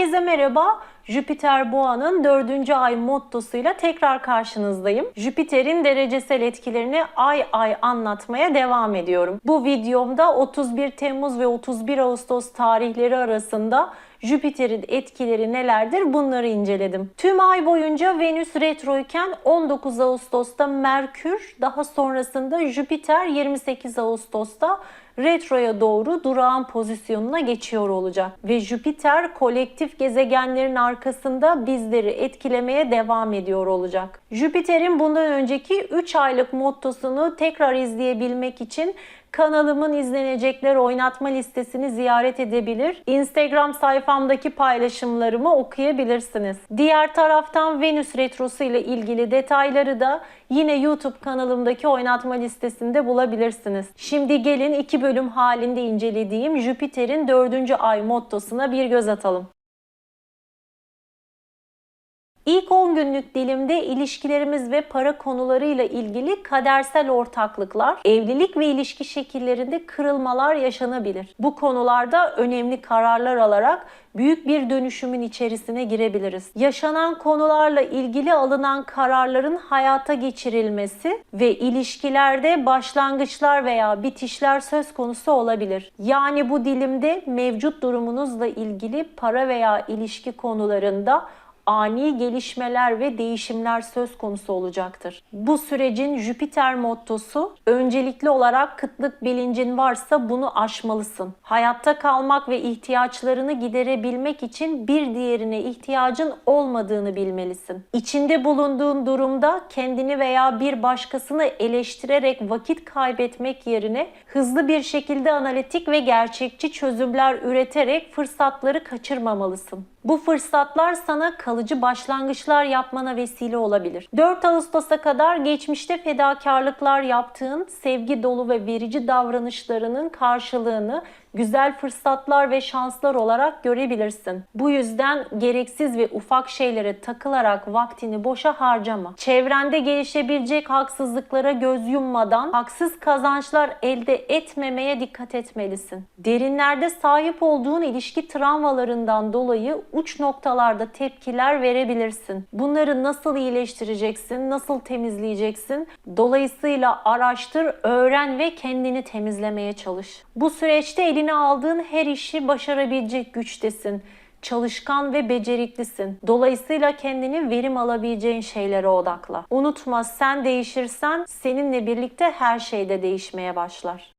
Herkese merhaba. Jüpiter Boğa'nın dördüncü ay mottosuyla tekrar karşınızdayım. Jüpiter'in derecesel etkilerini ay ay anlatmaya devam ediyorum. Bu videomda 31 Temmuz ve 31 Ağustos tarihleri arasında Jüpiter'in etkileri nelerdir bunları inceledim. Tüm ay boyunca Venüs retroyken 19 Ağustos'ta Merkür, daha sonrasında Jüpiter 28 Ağustos'ta retroya doğru durağan pozisyonuna geçiyor olacak. Ve Jüpiter kolektif gezegenlerin arkasında bizleri etkilemeye devam ediyor olacak. Jüpiter'in bundan önceki 3 aylık mottosunu tekrar izleyebilmek için kanalımın izlenecekler oynatma listesini ziyaret edebilir. Instagram sayfamdaki paylaşımlarımı okuyabilirsiniz. Diğer taraftan Venüs retrosu ile ilgili detayları da yine YouTube kanalımdaki oynatma listesinde bulabilirsiniz. Şimdi gelin iki bölüm halinde incelediğim Jüpiter'in 4. ay mottosuna bir göz atalım. İlk 10 günlük dilimde ilişkilerimiz ve para konularıyla ilgili kadersel ortaklıklar, evlilik ve ilişki şekillerinde kırılmalar yaşanabilir. Bu konularda önemli kararlar alarak büyük bir dönüşümün içerisine girebiliriz. Yaşanan konularla ilgili alınan kararların hayata geçirilmesi ve ilişkilerde başlangıçlar veya bitişler söz konusu olabilir. Yani bu dilimde mevcut durumunuzla ilgili para veya ilişki konularında ani gelişmeler ve değişimler söz konusu olacaktır. Bu sürecin Jüpiter mottosu öncelikli olarak kıtlık bilincin varsa bunu aşmalısın. Hayatta kalmak ve ihtiyaçlarını giderebilmek için bir diğerine ihtiyacın olmadığını bilmelisin. İçinde bulunduğun durumda kendini veya bir başkasını eleştirerek vakit kaybetmek yerine hızlı bir şekilde analitik ve gerçekçi çözümler üreterek fırsatları kaçırmamalısın. Bu fırsatlar sana kalıcı başlangıçlar yapmana vesile olabilir. 4 Ağustos'a kadar geçmişte fedakarlıklar yaptığın sevgi dolu ve verici davranışlarının karşılığını güzel fırsatlar ve şanslar olarak görebilirsin. Bu yüzden gereksiz ve ufak şeylere takılarak vaktini boşa harcama. Çevrende gelişebilecek haksızlıklara göz yummadan haksız kazançlar elde etmemeye dikkat etmelisin. Derinlerde sahip olduğun ilişki travmalarından dolayı uç noktalarda tepkiler verebilirsin. Bunları nasıl iyileştireceksin, nasıl temizleyeceksin? Dolayısıyla araştır, öğren ve kendini temizlemeye çalış. Bu süreçte eline aldığın her işi başarabilecek güçtesin çalışkan ve beceriklisin. Dolayısıyla kendini verim alabileceğin şeylere odakla. Unutma sen değişirsen seninle birlikte her şey de değişmeye başlar.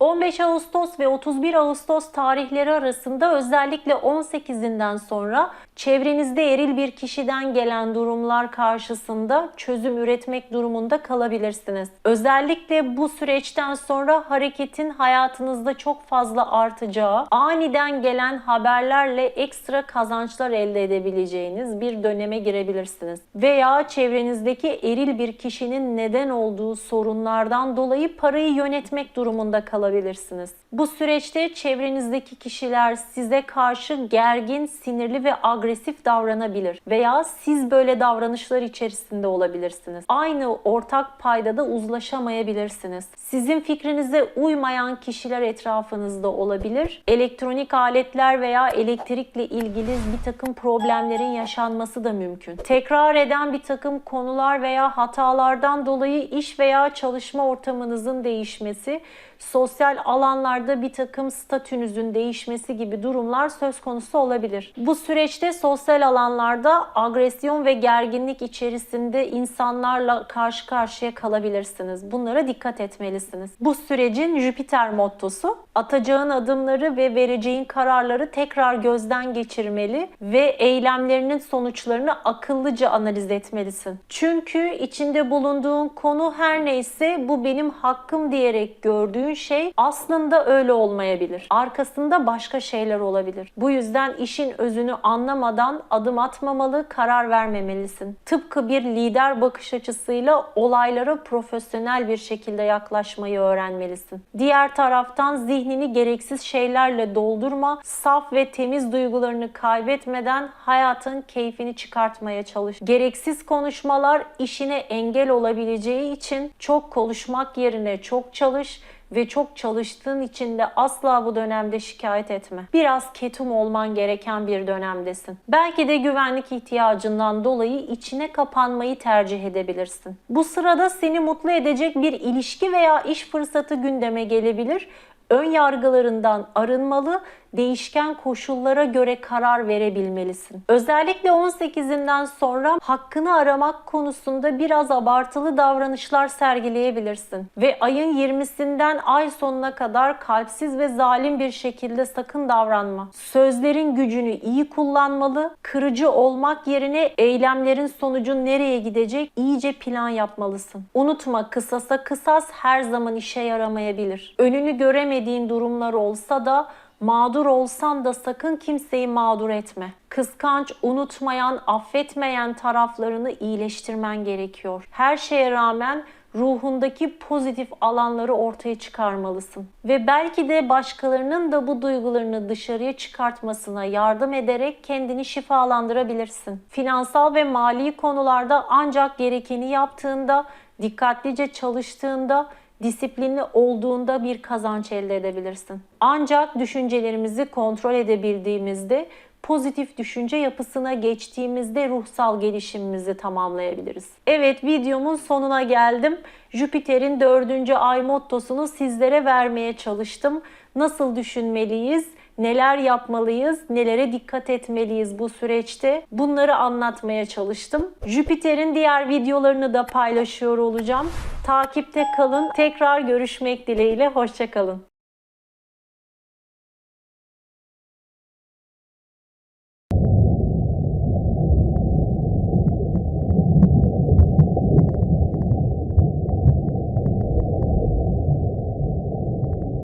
15 Ağustos ve 31 Ağustos tarihleri arasında özellikle 18'inden sonra çevrenizde eril bir kişiden gelen durumlar karşısında çözüm üretmek durumunda kalabilirsiniz. Özellikle bu süreçten sonra hareketin hayatınızda çok fazla artacağı, aniden gelen haberlerle ekstra kazançlar elde edebileceğiniz bir döneme girebilirsiniz. Veya çevrenizdeki eril bir kişinin neden olduğu sorunlardan dolayı parayı yönetmek durumunda kalabilirsiniz olabilirsiniz. Bu süreçte çevrenizdeki kişiler size karşı gergin, sinirli ve agresif davranabilir veya siz böyle davranışlar içerisinde olabilirsiniz. Aynı ortak paydada uzlaşamayabilirsiniz. Sizin fikrinize uymayan kişiler etrafınızda olabilir. Elektronik aletler veya elektrikle ilgili bir takım problemlerin yaşanması da mümkün. Tekrar eden bir takım konular veya hatalardan dolayı iş veya çalışma ortamınızın değişmesi, sosyal alanlarda bir takım statünüzün değişmesi gibi durumlar söz konusu olabilir. Bu süreçte sosyal alanlarda agresyon ve gerginlik içerisinde insanlarla karşı karşıya kalabilirsiniz. Bunlara dikkat etmelisiniz. Bu sürecin Jüpiter mottosu atacağın adımları ve vereceğin kararları tekrar gözden geçirmeli ve eylemlerinin sonuçlarını akıllıca analiz etmelisin. Çünkü içinde bulunduğun konu her neyse bu benim hakkım diyerek gördüğün şey aslında öyle olmayabilir. Arkasında başka şeyler olabilir. Bu yüzden işin özünü anlamadan adım atmamalı, karar vermemelisin. Tıpkı bir lider bakış açısıyla olaylara profesyonel bir şekilde yaklaşmayı öğrenmelisin. Diğer taraftan zihnini gereksiz şeylerle doldurma, saf ve temiz duygularını kaybetmeden hayatın keyfini çıkartmaya çalış. Gereksiz konuşmalar işine engel olabileceği için çok konuşmak yerine çok çalış ve çok çalıştığın için de asla bu dönemde şikayet etme. Biraz ketum olman gereken bir dönemdesin. Belki de güvenlik ihtiyacından dolayı içine kapanmayı tercih edebilirsin. Bu sırada seni mutlu edecek bir ilişki veya iş fırsatı gündeme gelebilir. Ön yargılarından arınmalı, değişken koşullara göre karar verebilmelisin. Özellikle 18'inden sonra hakkını aramak konusunda biraz abartılı davranışlar sergileyebilirsin. Ve ayın 20'sinden ay sonuna kadar kalpsiz ve zalim bir şekilde sakın davranma. Sözlerin gücünü iyi kullanmalı, kırıcı olmak yerine eylemlerin sonucu nereye gidecek iyice plan yapmalısın. Unutma kısasa kısas her zaman işe yaramayabilir. Önünü göremediğin durumlar olsa da Mağdur olsan da sakın kimseyi mağdur etme. Kıskanç, unutmayan, affetmeyen taraflarını iyileştirmen gerekiyor. Her şeye rağmen ruhundaki pozitif alanları ortaya çıkarmalısın. Ve belki de başkalarının da bu duygularını dışarıya çıkartmasına yardım ederek kendini şifalandırabilirsin. Finansal ve mali konularda ancak gerekeni yaptığında, dikkatlice çalıştığında disiplinli olduğunda bir kazanç elde edebilirsin. Ancak düşüncelerimizi kontrol edebildiğimizde pozitif düşünce yapısına geçtiğimizde ruhsal gelişimimizi tamamlayabiliriz. Evet videomun sonuna geldim. Jüpiter'in dördüncü ay mottosunu sizlere vermeye çalıştım. Nasıl düşünmeliyiz? Neler yapmalıyız? Nelere dikkat etmeliyiz bu süreçte? Bunları anlatmaya çalıştım. Jüpiter'in diğer videolarını da paylaşıyor olacağım. Takipte kalın. Tekrar görüşmek dileğiyle. Hoşçakalın.